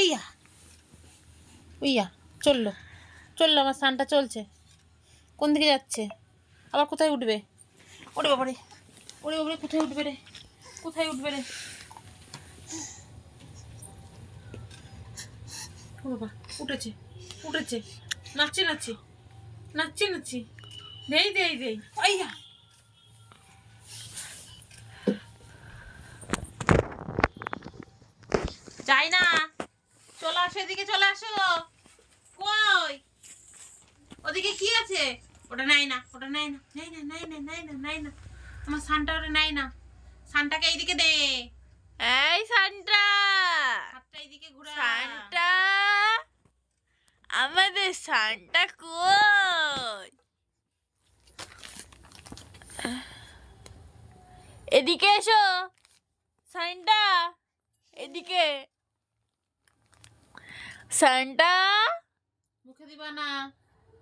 ওইয়া ওইয়া, চলল। চলল, আমার সানটা চলছে। কোন দিকে যাচ্ছে? আবার কোথায় উঠবে? ওরে বাবারে ওরে বাবারে, কোথায় উঠবে রে? কোথায় উঠবে রে? ও বাবা, উঠেছে উঠেছে। নাচছে, নাচছি। নাচছি নাচছি। দেই দেই দেই আইয়া যাই না চলে আসো এদিকে চলে আসো। কই? ওদিকে কি আছে? ওটা নাই না ওটা নাই না নাই না নাই না নাই না নাই না। আমার সানটা ওটা নাই না। সানটাকে এইদিকে দে। এই সান্টা। হাতটা এইদিকে ঘুরা। সান্টা? আমাদের সান্টা কই? এদিকে এসো। সান্টা এদিকে। সান্টা মুখে দিবা না।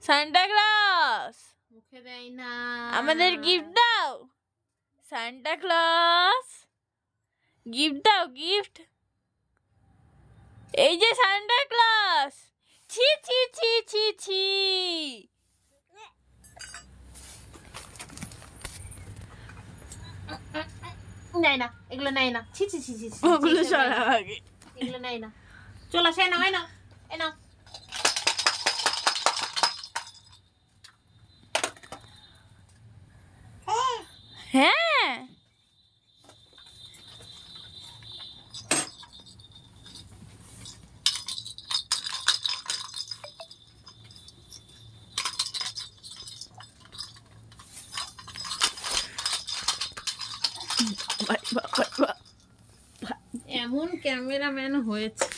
সান্টা ক্লস মুখে দেয় না। আমাদের গিফট দাও। সান্টা ক্লস গিফট দাও গিফট এই যে সান্টা ক্লস ছি ছি ছি ছি ছি। নাই না এগুলো নাই না। ছি ছি ছি ছি ওগুলো। সরা আগে। এগুলো নাই না। চল আসে না হয় না। এ নাও হ্যাঁ। এমন ক্যামেরাম্যান হয়েছে।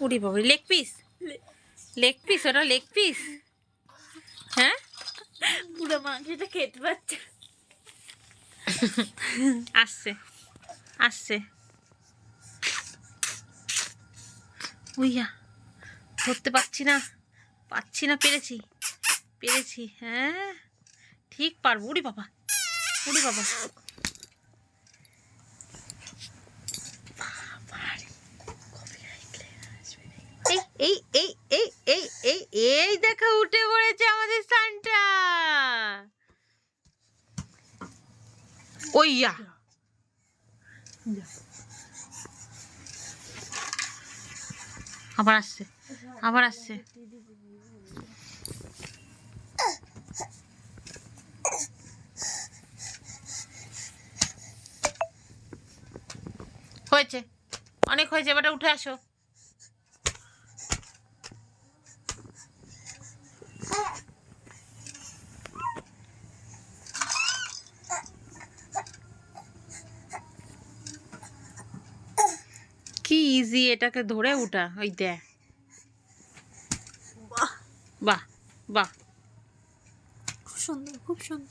ওরে বাবারে লেগ পিস লেগ পিস ওটা লেগ পিস হ্যাঁ? পুরো মাংসটা খেতে পাচ্ছে আসছে আসছে। উইয়া ধরতে পারছি না পাচ্ছি না পেরেছি পেরেছি হ্যাঁ। ঠিক পারব উড়ি বাবা উড়ি বাবা। এই এই এই এই এই এই এই দেখা উঠে পড়েছে আমাদের সানটা ওইয়া আবার আসছে আবার আসছে। হয়েছে, অনেক হয়েছে এবারে উঠে আসো। কি ইজি এটাকে ধরে উঠা? ওই দে বাহ বাহ। খুব সুন্দর খুব সুন্দর।